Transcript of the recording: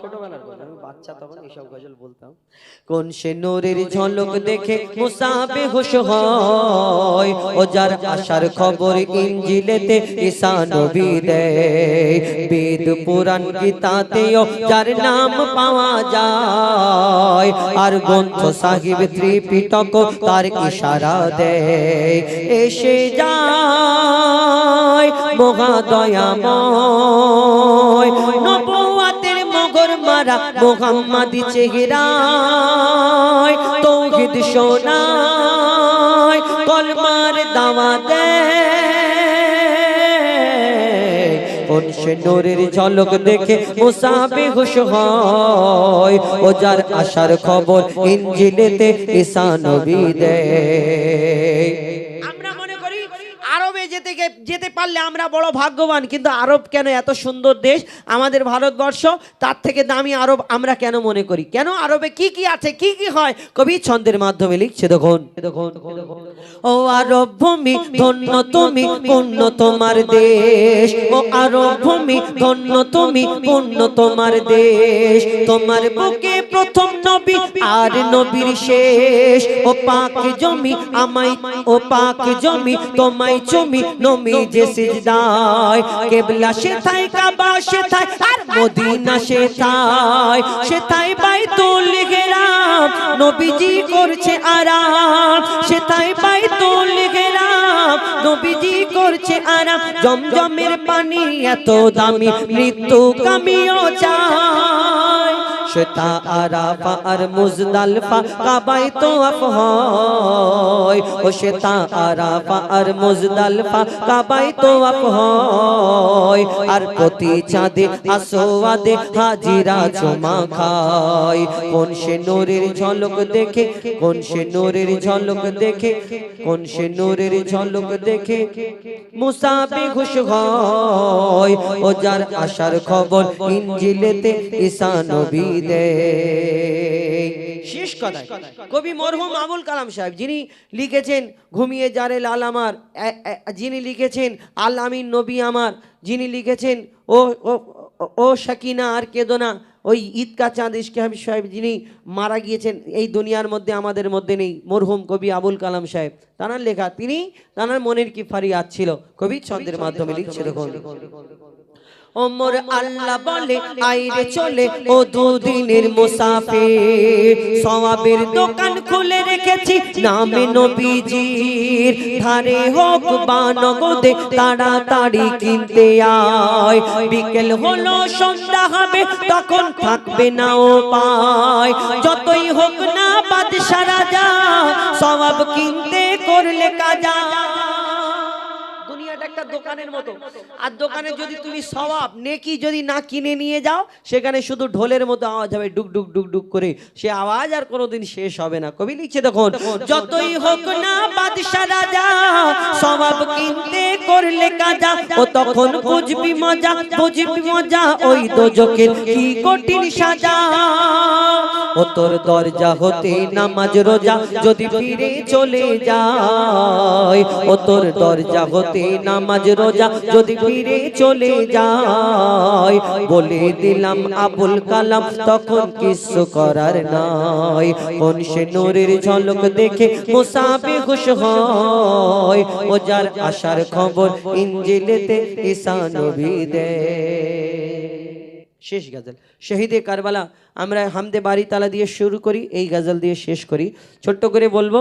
ছোটবেলার কথা। আমি বাচ্চা তখন এইসব গজল বলতাম। কোন সে নূরের ঝলক দেখে মুসা বেহুশ হয়। ও যার আশার খবর ইঞ্জিলেতে ঈসা নবী দেয়। বেদ পুরাণ গীতাতেও যার নাম পাওয়া যায়। আর গ্রন্থ সাহিব ত্রিপিটক তার ইশারা দেয়। এসে যায় মহাদয়াময়। নবুয়াতের মারা মোহাম্মদি চেহারায় তৌহিদ শোনায়, কলমার দাওয়া দেয় কোন ঝলক দেখে মুসাবে হুশ হয়, ও যার আশার খবর ইঞ্জিলেতে ঈসা দেয় করি আরবে যেতে যেতে পারলে আমরা বড় ভাগ্যবান, কিন্তু আরব কেন এত সুন্দর দেশ, আমাদের ভারতবর্ষ, তার থেকে দামি আরব আমরা কেন মনে করি? কেন আরবে কি কি আছে, কি কি হয়? কবি ছন্দের মাধ্যমে লিখছে দেখুন দেখুন। ও আরব ভূমি, ধন্য তুমি, পুণ্য তোমার দেশ। ও আরব ভূমি, ধন্য তুমি, পুণ্য তোমার দেশ। তোমার বুকে প্রথম নবী আর নবীর শেষ। ও পাক জমি, আমায়, ও পাক জমি, তোমায় চুমি নমি যে সিজদায়। কেবলা সেথায়, কাবা সেথায়, আর মদিনা সেথায়। সেথায় বাইতুল গেরাম নবীজি করছে আরাম। সে সেথায় বাইতুল গেরাম নবীজি করছে আরাম। জমজমের পানি এত দামি, মৃত্যু কামিও চায়। সেটা আরাফা আর মুজদালফা তো হয়। সেটা আরাফা আর মুজদালফা তো হয়। আর প্রতি চাঁদে হাজিরা চুমা খায়। কোন সে নূরের ঝলক দেখে, কোন সে নূরের ঝলক দেখে, কোন সে নূরের ঝলক দেখে মুসাফে খুশ হয়। ও যার আশার খবর ইঞ্জিলেতে ঈসা দেয় শেষ কথা কবি মরহুম আবুল কালাম সাহেব, যিনি লিখেছেন, ঘুমিয়ে যারে লাল আমার যিনি লিখেছেন, আল আমিন নবী আমার, যিনি লিখেছেন, ও, ও- শাকিনা আর কেদোনা ওই ঈদকা চাঁদ ইশকে হাবিব সাহেব যিনি মারা গিয়েছেন, এই দুনিয়ার মধ্যে, আমাদের মধ্যে নেই, মরহুম কবি আবুল কালাম সাহেব। তানার লেখা, তিনি তানার মনের কি ফারিয়াদ ছিল? কবি ছন্দের মাধ্যমে লিখছে, দেখুন। ওমর আল্লাহ বলে আইরে চলে ও দুদিনের মুসাফির। সওয়াবের দোকান খুলে রেখেছি নামে নবীজির। ধারে হোক বা নগদে তাড়াতাড়ি কিনতে আয়। বিকেল হলো সন্ধ্যা হবে তখন থাকবে না ও পায়। যতই হোক না বাদশা রাজা সওয়াব কিনতে করলে কাজা। একটা দোকানের মতো। আর দোকানে যদি তুমি সবাব নেকি যদি না কিনে নিয়ে যাও, সেখানে শুধু ঢোলের মতো আওয়াজ হবে, ডুক ডুক ডুক ডুক করে। সে আওয়াজ আর কোনোদিন শেষ হবে না। কবি লিখছে, দেখুন, যতই হোক না বাদশা রাজা সবাব কিনতে করলে কাজা, ও তখন বুঝবি মজা বুঝবি মজা, ওই দোজকের কি কঠিন সাজা? ও তোর দরজা হতে নামাজ রোজা যদি ফিরে চলে যায়। ও তোর দরজা হতে নামাজ রোজা যদি ফিরে চলে যায়। বলে দিলাম আবুল কালাম, তখন কিছু করার নাই। কোন সে নূরের ঝলক দেখে মুসাফে খুশ হয়। ও যার আশার খবর ইঞ্জিলেতে ঈসা নবী দেয়। শেষ গাজল। শহীদে কারবালা, আমরা হামদে বাড়ি তালা দিয়ে শুরু করি, এই গাজল দিয়ে শেষ করি। ছোট্ট করে বলব